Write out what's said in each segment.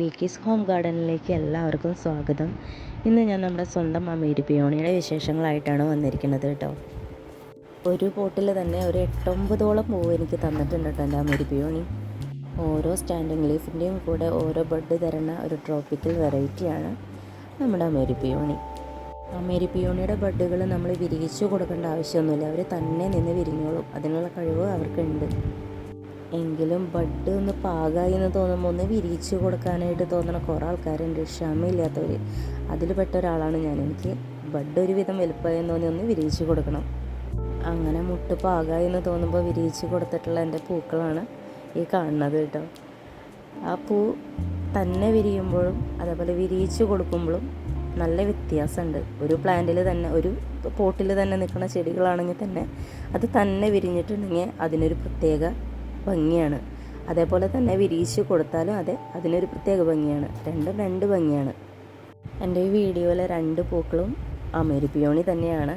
മിൽക്കീസ് home ഗാർഡനിലേക്ക് എല്ലാവർക്കും സ്വാഗതം. ഇന്ന് ഞാൻ നമ്മുടെ സ്വന്തം അമേരി പിയോണിയുടെ വിശേഷങ്ങളായിട്ടാണ് വന്നിരിക്കുന്നത് കേട്ടോ. ഒരു പോട്ടിൽ തന്നെ ഒരു എട്ടൊമ്പതോളം പൂവ് എനിക്ക് തന്നിട്ടുണ്ട് കേട്ടോ എന്റെ അമേരി പിയോണി ഓരോ സ്റ്റാൻഡിങ് ലീഫിന്റെയും കൂടെ ഓരോ ബഡ് തരുന്ന ഒരു ട്രോപ്പിക്കൽ വെറൈറ്റിയാണ് നമ്മുടെ അമേരി പിയോണി അമേരി പിയോണിയുടെ ബഡുകൾ നമ്മൾ വിരിയിച്ചു കൊടുക്കേണ്ട ആവശ്യമൊന്നുമില്ല. അവർ തന്നെ നിന്ന് വിരിഞ്ഞോളും. അതിനുള്ള കഴിവ് അവർക്കുണ്ട്. എങ്കിലും ബഡ് ഒന്ന് പാകായി എന്ന് തോന്നുമ്പോൾ ഒന്ന് വിരിയിച്ചു കൊടുക്കാനായിട്ട് തോന്നുന്ന കുറേ ആൾക്കാരുണ്ട്. ക്ഷമയില്ലാത്തവർ അതിൽ പെട്ട ഒരാളാണ് ഞാൻ. എനിക്ക് ബഡ് ഒരുവിധം വലുപ്പമായി എന്ന് തോന്നി ഒന്ന് വിരിയിച്ചു കൊടുക്കണം. അങ്ങനെ മുട്ട് പാകായി എന്ന് തോന്നുമ്പോൾ വിരിയിച്ചു കൊടുത്തിട്ടുള്ള എന്റെ പൂക്കളാണ് ഈ കാണുന്നത് കേട്ടോ. ആ പൂ തന്നെ വിരിയുമ്പോഴും അതേപോലെ വിരിയിച്ചു കൊടുക്കുമ്പോഴും നല്ല വ്യത്യാസമുണ്ട്. ഒരു പ്ലാന്റിൽ തന്നെ ഒരു പോട്ടിൽ തന്നെ നിൽക്കുന്ന ചെടികളാണെങ്കിൽ തന്നെ അത് തന്നെ വിരിഞ്ഞിട്ടുണ്ടെങ്കിൽ അതിനൊരു പ്രത്യേക ഭംഗിയാണ്. അതേപോലെ തന്നെ വിരിയിച്ച് കൊടുത്താലും അതെ അതിനൊരു പ്രത്യേക ഭംഗിയാണ്. രണ്ടും രണ്ട് ഭംഗിയാണ്. എന്റെ ഈ വീഡിയോയിലെ രണ്ട് പൂക്കളും അമേരിപ്പിയോണി തന്നെയാണ്.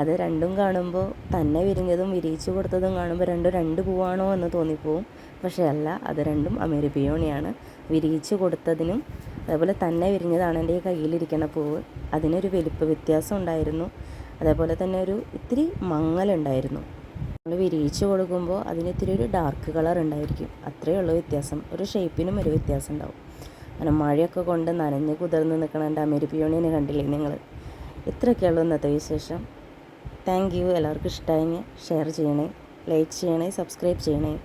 അത് രണ്ടും കാണുമ്പോൾ തന്നെ വിരിഞ്ഞതും വിരിയിച്ച് കൊടുത്തതും കാണുമ്പോൾ രണ്ടും രണ്ട് പൂവാണോ എന്ന് തോന്നിപ്പോവും. പക്ഷേ അല്ല അത് രണ്ടും അമേരിപ്പിയോണിയാണ്. വിരിയിച്ച് കൊടുത്തതിനും അതേപോലെ തന്നെ വിരിഞ്ഞതാണ് എന്റെ ഈ കയ്യിലിരിക്കുന്ന പൂവ്. അതിനൊരു വലിപ്പ വ്യത്യാസം ഉണ്ടായിരുന്നു. അതേപോലെ തന്നെ ഒരു ഇത്തിരി മങ്ങലുണ്ടായിരുന്നു. നമ്മൾ വിരിയിച്ച് കൊടുക്കുമ്പോൾ അതിന് ഇത്തിരി ഒരു ഡാർക്ക് കളർ ഉണ്ടായിരിക്കും. അത്രയേ ഉള്ളൂ വ്യത്യാസം. ഒരു ഷേപ്പിനും ഒരു വ്യത്യാസം ഉണ്ടാവും. അങ്ങനെ മഴയൊക്കെ കൊണ്ട് നനഞ്ഞ് കുതിർന്ന് നിൽക്കണ എന്റെ അമേരിപ്പിയോണിനെ കണ്ടില്ലേ നിങ്ങൾ? ഇത്രയൊക്കെ ഉള്ളൂ ഇന്നത്തെ വിശേഷം. താങ്ക് യു എല്ലാവർക്കും ഇഷ്ടമായെങ്കിൽ ഷെയർ ചെയ്യണേ. ലൈക്ക് ചെയ്യണേ. സബ്സ്ക്രൈബ് ചെയ്യണേ.